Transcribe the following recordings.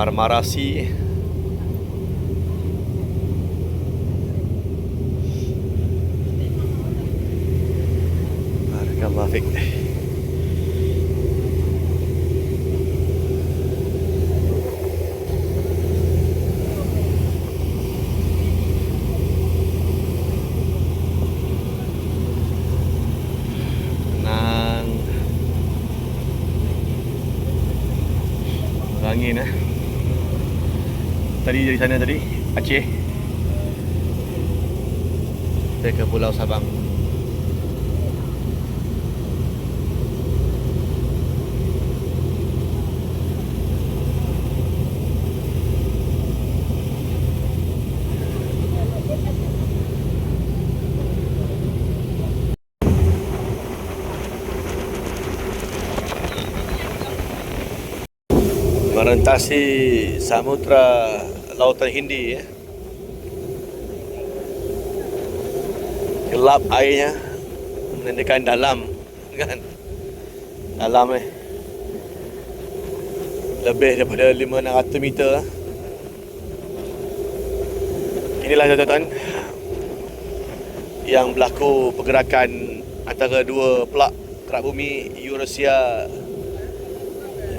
Marmara Sea Barakallah Fik Angin eh Tadi dari sana tadi Aceh. Kita ke Pulau Sabang. Merentasi samudra lautan Hindi ya. Gelap airnya menandakan dalam kan. Dalam eh. Lebih daripada 5600 meter. lah. Inilah tuan-tuan yang berlaku pergerakan antara dua pelak kerak bumi Eurasia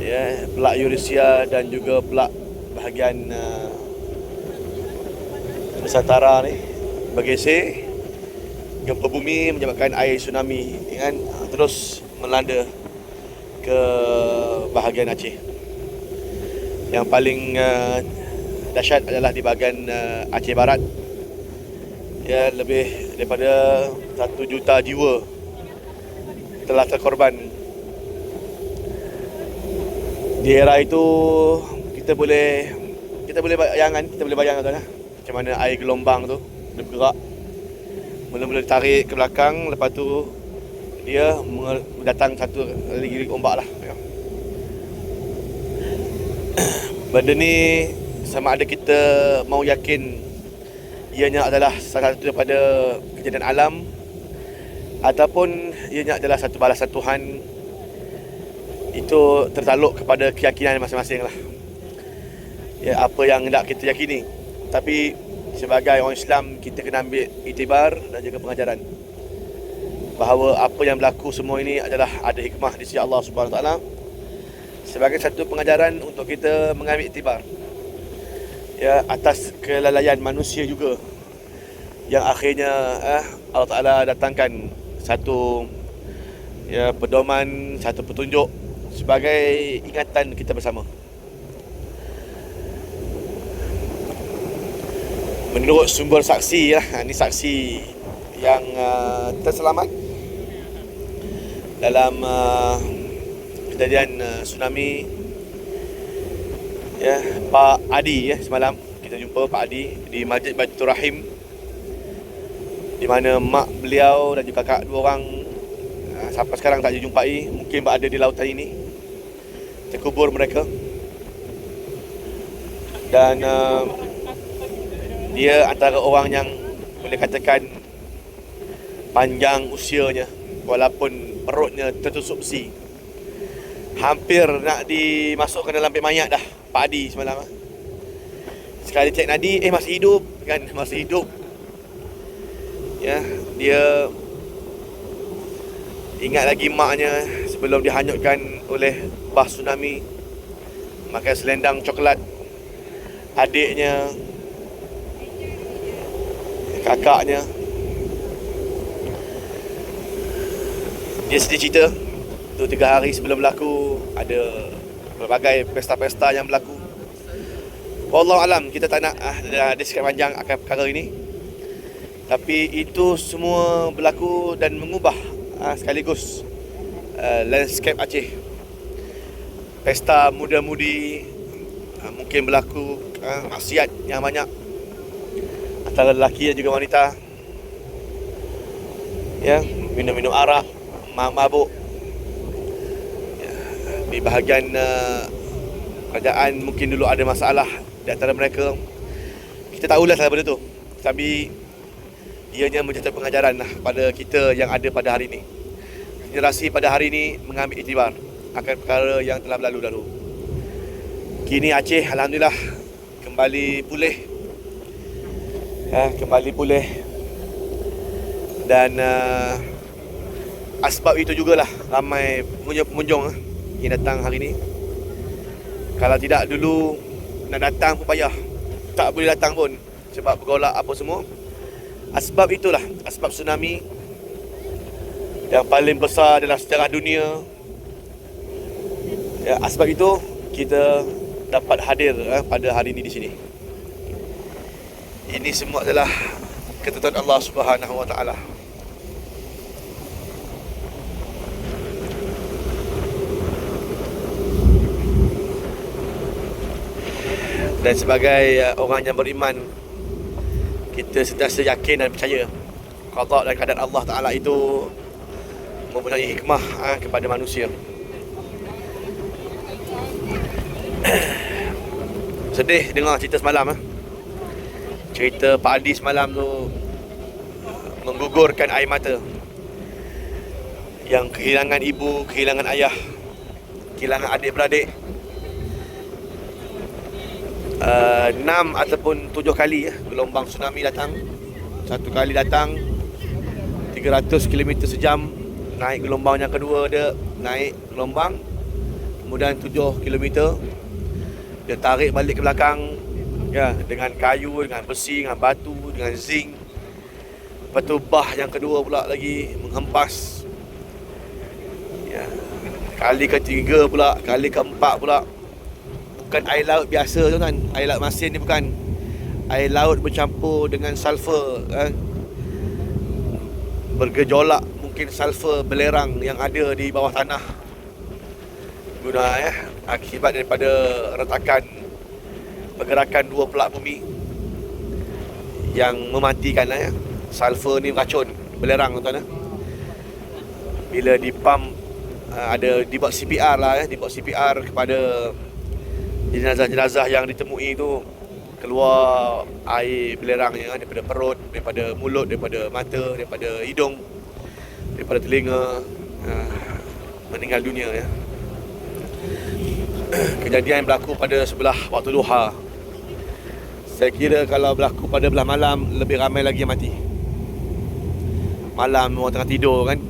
ya pelak Eurasia dan juga pelak bahagian uh, Nusantara ni bergeser gempa bumi menyebabkan air tsunami kan terus melanda ke bahagian Aceh. Yang paling uh, dahsyat adalah di bahagian uh, Aceh Barat. Ya lebih daripada 1 juta jiwa telah terkorban. Di era itu kita boleh kita boleh bayangkan kita boleh bayangkan tuan macam mana air gelombang tu dia bergerak mula-mula ditarik ke belakang lepas tu dia datang satu lagi ombak lah ya. benda ni sama ada kita mau yakin ianya adalah salah satu daripada kejadian alam ataupun ianya adalah satu balasan Tuhan itu tertaluk kepada keyakinan masing-masing lah. Ya, apa yang hendak kita yakini. Tapi sebagai orang Islam, kita kena ambil itibar dan juga pengajaran. Bahawa apa yang berlaku semua ini adalah ada hikmah di sisi Allah Subhanahu Taala sebagai satu pengajaran untuk kita mengambil itibar. Ya, atas kelalaian manusia juga yang akhirnya eh, Allah Taala datangkan satu ya pedoman, satu petunjuk sebagai ingatan kita bersama. Menurut sumber saksi lah, ini saksi yang uh, terselamat dalam uh, kejadian uh, tsunami. Ya Pak Adi ya semalam kita jumpa Pak Adi di Masjid Baitul Rahim di mana mak beliau dan juga kakak dua orang uh, sampai sekarang tak dijumpai mungkin berada di lautan ini terkubur mereka. Dan uh, dia antara orang yang boleh katakan panjang usianya walaupun perutnya tertusuk besi. Hampir nak dimasukkan dalam pek mayat dah Pak Adi semalam ah. sekali cek nadi eh masih hidup kan? Masih hidup. Ya dia ingat lagi maknya sebelum dihanyutkan oleh bah tsunami makan selendang coklat. Adiknya kakaknya. Dia sedih cerita tu tiga hari sebelum berlaku ada berbagai pesta-pesta yang berlaku. Wallahu alam kita tak nak ah, dah describe panjang akan perkara ini. Tapi itu semua berlaku dan mengubah ah, sekaligus uh, landscape Aceh. Pesta muda-mudi uh, mungkin berlaku uh, maksiat yang banyak antara lelaki dan juga wanita. Ya minum-minum arak ma- mabuk. Ya, di bahagian uh, kerajaan mungkin dulu ada masalah di antara mereka. Kita tahulah salah benda tu. Tapi ianya menjadi pengajaran lah pada kita yang ada pada hari ini. Generasi pada hari ini mengambil iktibar akan perkara yang telah berlalu dahulu. Kini Aceh Alhamdulillah kembali pulih ya, Kembali pulih. Dan uh, Asbab itu jugalah Ramai pengunjung-pengunjung uh, Yang datang hari ini Kalau tidak dulu Nak datang pun payah. Tak boleh datang pun Sebab bergolak apa semua. Asbab itulah Asbab tsunami Yang paling besar dalam sejarah dunia. Ya, Asbab itu Kita dapat hadir eh, pada hari ini di sini. Ini semua adalah ketentuan Allah Subhanahu Wa Taala. Dan sebagai uh, orang yang beriman kita sentiasa yakin dan percaya qada dan kadar Allah Taala itu mempunyai hikmah uh, kepada manusia. Sedih dengar cerita semalam ah. Cerita Pak Adi semalam tu menggugurkan air mata. Yang kehilangan ibu, kehilangan ayah, kehilangan adik-beradik. Uh, enam ataupun tujuh kali ya, gelombang tsunami datang. Satu kali datang 300 km sejam naik gelombang yang kedua dia naik gelombang kemudian 7 km dia tarik balik ke belakang ya dengan kayu dengan besi dengan batu dengan zinc. Lepas tu bah yang kedua pula lagi menghempas. Ya kali ketiga pula kali keempat pula. Bukan air laut biasa tu kan air laut masin ni bukan. Air laut bercampur dengan sulfur eh. bergejolak mungkin sulfur belerang yang ada di bawah tanah. Guna ya akibat daripada retakan pergerakan dua pelak bumi yang mematikan ya. Sulfur ni racun belerang tuan-tuan ya. Bila dipam uh, ada dibuat CPR lah ya, dibuat CPR kepada jenazah-jenazah yang ditemui itu keluar air belerang ya, daripada perut, daripada mulut, daripada mata, daripada hidung, daripada telinga meninggal dunia ya. kejadian yang berlaku pada sebelah waktu duha saya kira kalau berlaku pada belah malam lebih ramai lagi yang mati. Malam orang tengah tidur kan?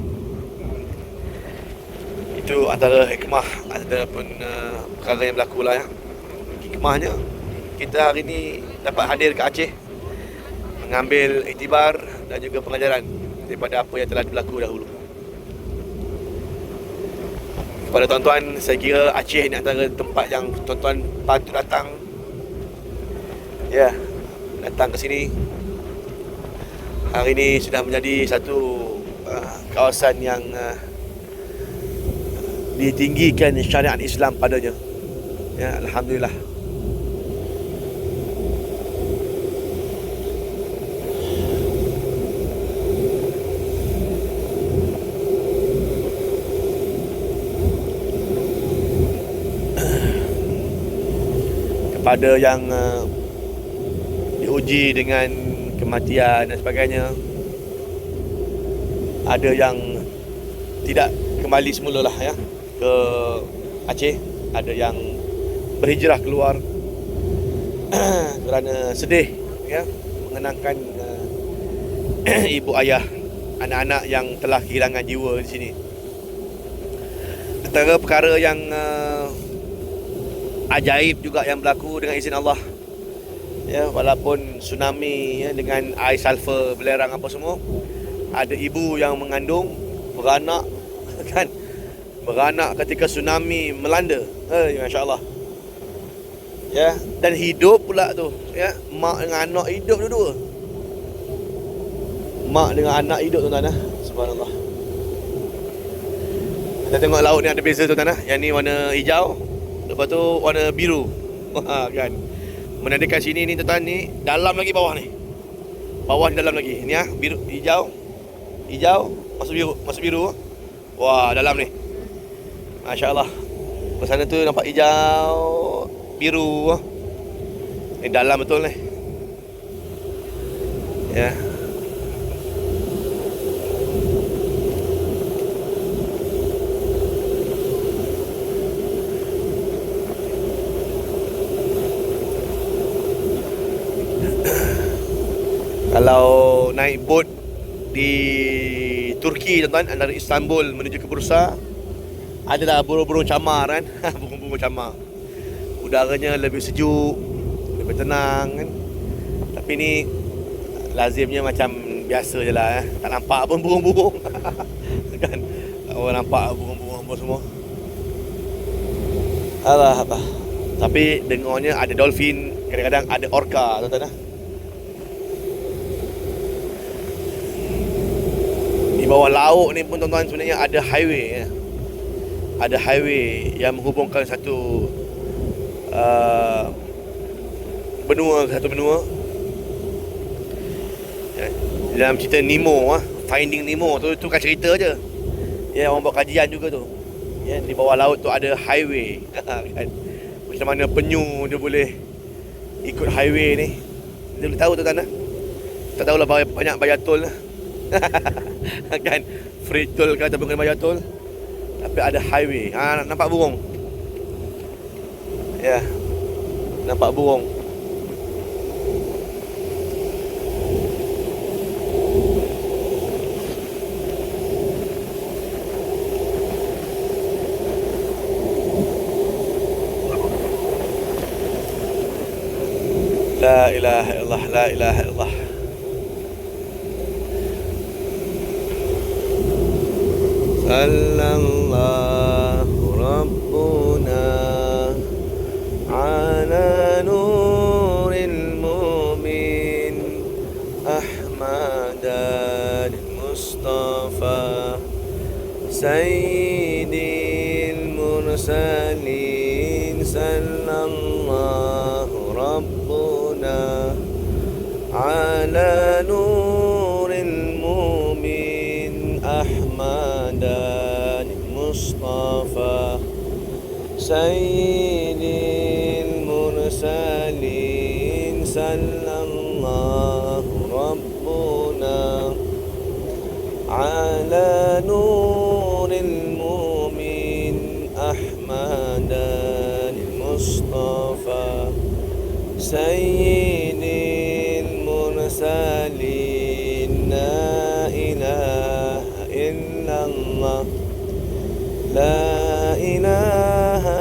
Itu antara hikmah ataupun uh, perkara yang berlaku lah ya. Hikmahnya kita hari ini dapat hadir ke Aceh mengambil iktibar dan juga pengajaran daripada apa yang telah berlaku dahulu. Kepada tuan-tuan saya kira Aceh ni antara tempat yang tuan-tuan patut datang ya. Datang ke sini. Hari ini sudah menjadi satu uh, kawasan yang uh, ditinggikan syariat Islam padanya. Ya alhamdulillah. Kepada yang uh, diuji dengan kematian dan sebagainya. Ada yang tidak kembali semula lah ya ke Aceh. Ada yang berhijrah keluar. Kerana sedih ya mengenangkan uh, ibu ayah anak-anak yang telah kehilangan jiwa di sini. Antara perkara yang uh, ajaib juga yang berlaku dengan izin Allah. Ya, walaupun tsunami ya, dengan air sulfur belerang apa semua, ada ibu yang mengandung beranak kan beranak ketika tsunami melanda. Eh, masya-Allah. Ya, dan hidup pula tu, ya, mak dengan anak hidup dua-dua. Mak dengan anak hidup tuan-tuan ah. Subhanallah. Kita tengok laut ni ada beza tuan-tuan ah. Yang ni warna hijau, Lepas tu warna biru kan Menandakan sini ni tuan ni Dalam lagi bawah ni. Bawah ni dalam lagi. Ni ah biru hijau. Hijau Masuk biru Masuk biru. Wah dalam ni. Masya Allah Di sana tu nampak hijau Biru. Ni dalam betul ni. Ya. yeah. Kalau naik bot di Turki tuan-tuan dari Istanbul menuju ke Bursa adalah burung-burung camar kan? Burung-burung camar. Udaranya lebih sejuk lebih tenang kan? Tapi ni lazimnya macam biasa je lah eh. tak nampak pun burung-burung. Kan? Orang nampak burung-burung apa semua. Alah apa? Tapi dengarnya ada dolphin kadang-kadang ada orca tuan-tuan eh. Bawah laut ni pun tuan-tuan sebenarnya ada highway ya. Ada highway yang menghubungkan satu uh, benua ke satu benua. Ya, dalam cerita Nemo ah, Finding Nemo tu tu kan cerita je. Ya orang buat kajian juga tu. Ya di bawah laut tu ada highway kan. Macam mana penyu dia boleh ikut highway ni. Dia boleh tahu tuan-tuan. eh. Tak tahulah banyak bayar tol lah. kan? Free toll ke ataupun kena bayar tol tapi ada highway. Ha, nampak burung? Ya. Nampak burung. La ilaha illallah, la ilaha illallah. صلى الله ربنا على نور المؤمن أحمد المصطفى سيد المرسلين صلى الله ربنا على سيد المرسلين صلى الله ربنا على نور المؤمن أحمد المصطفى سيد المرسلين. لا إله إلا الله لا إله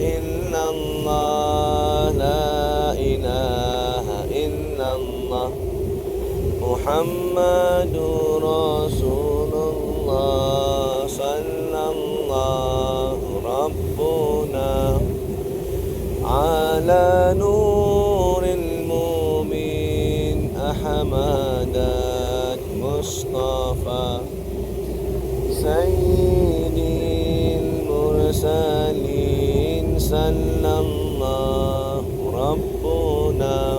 إلا الله لا إله إلا الله. محمد رسول الله. صلى الله ربنا على نور المؤمن أحمد المصطفى سيد المرسلين. صلى الله ربنا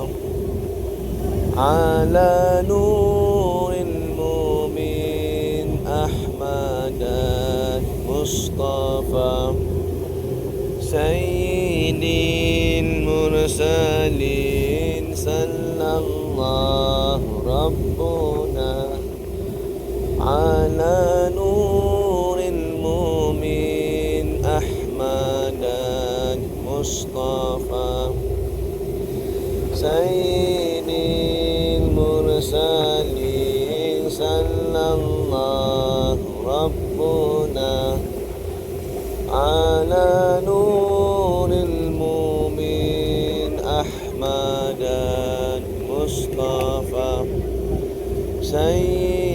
على نور المؤمن أحمد المصطفى سيد المرسلين صلى الله ربنا على نور سيد المرسلين صلى الله ربنا على نور المؤمن أحمد المصطفى سيد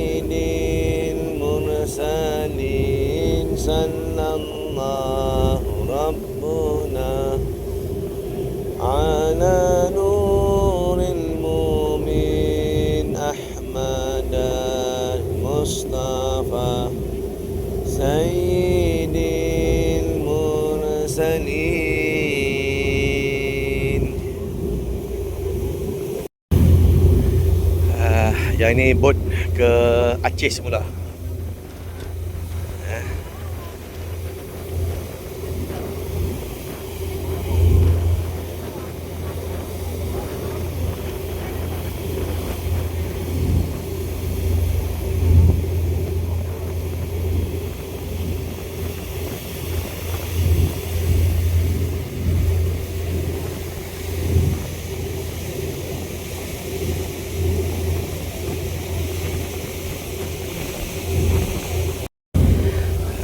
yang ini bot ke Aceh semula. Eh.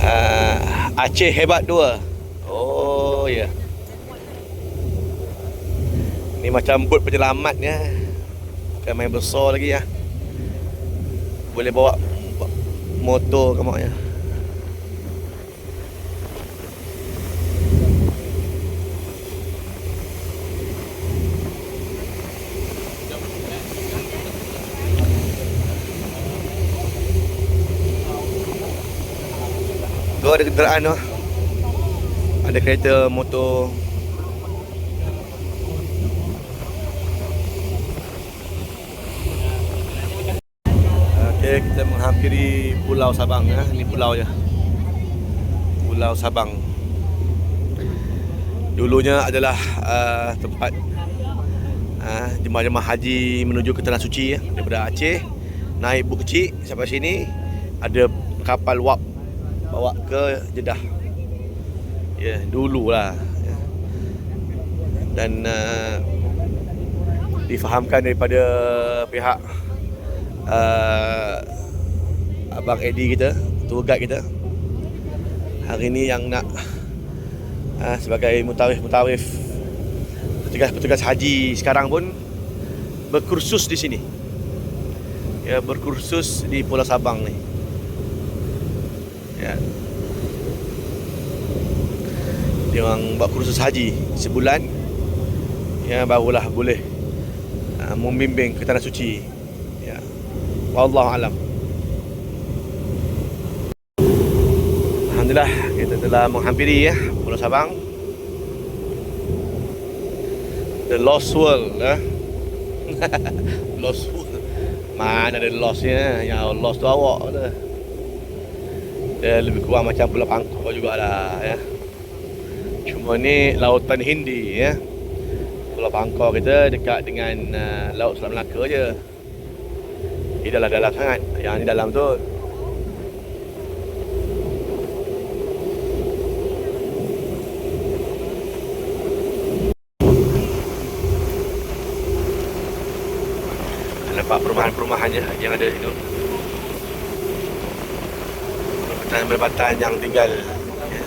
Ah, Aceh hebat dua. Oh ya. Yeah. Ni macam bot penyelamat ya. Bukan main besar lagi ya. Boleh bawa motor ke mak Tu ada kenderaan tu. Ada kereta motor. Kita menghampiri Pulau Sabang ya. Ini pulau je. Pulau Sabang. Dulunya adalah uh, tempat uh, jemaah-jemaah haji menuju ke Tanah Suci ya. Daripada Aceh naik buk kecil sampai sini ada kapal wap bawa ke Jeddah. Ya, dululah. Ya. Dan uh, difahamkan daripada pihak uh, abang Eddie kita, tour guide kita. Hari ni yang nak uh, sebagai mutawif-mutawif petugas-petugas haji sekarang pun berkursus di sini. Ya, berkursus di Pulau Sabang ni. Ya. Dia orang buat kursus haji sebulan ya barulah boleh uh, membimbing ke tanah suci. Ya. Wallahu alam. Alhamdulillah kita telah menghampiri ya Pulau Sabang. The Lost World ya. lost World. Mana ada lostnya? Ya lost tu awak tu. Dia lebih kurang macam Pulau Pangkor jugalah ya. Cuma ni lautan Hindi ya. Pulau Pangkor kita dekat dengan uh, Laut Selat Melaka je. Ini dah dalam sangat. Yang ni dalam tu. Nampak perumahan-perumahan yang ada itu. Berbatan-berbatan yang tinggal ya,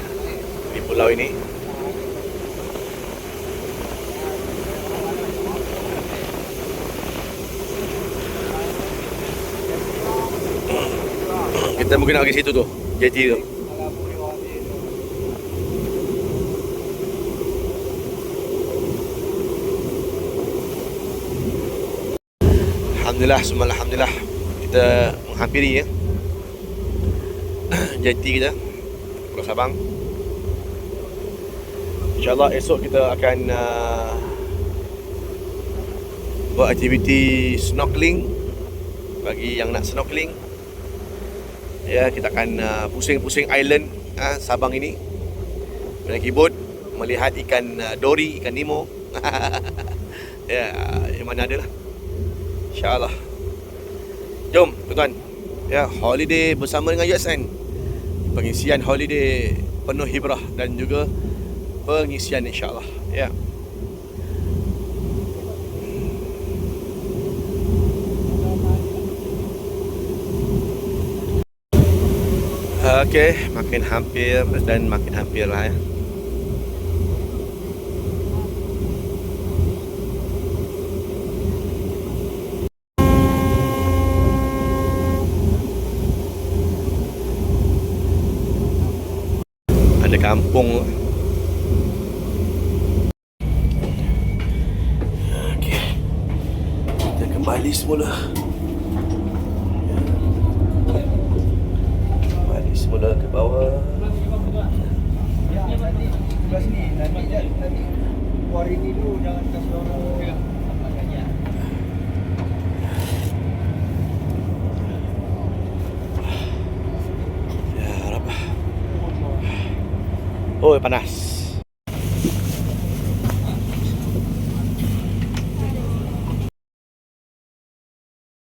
di pulau ini. Kita mungkin nak pergi situ tu, JT tu. Alhamdulillah, semua Alhamdulillah Kita menghampiri ya JT kita Pulau Sabang. InsyaAllah esok kita akan uh, Buat aktiviti snorkeling. Bagi yang nak snorkeling Ya, kita akan uh, pusing-pusing island uh, Sabang ini. Menaiki bot Melihat ikan uh, dori, ikan nemo. Ya, yang mana ada lah. InsyaAllah. Jom tuan-tuan. Ya, holiday bersama dengan USN Pengisian holiday penuh hibrah dan juga pengisian insyaAllah Ya Okey, makin hampir dan makin hampir lah ya. Ada kampung. Okey. Kita kembali semula. Kembali semula ke bawah. sebelah sini. Nanti nanti keluar ini dulu jangan kasih orang apa saja. Ya Rab. Oh panas.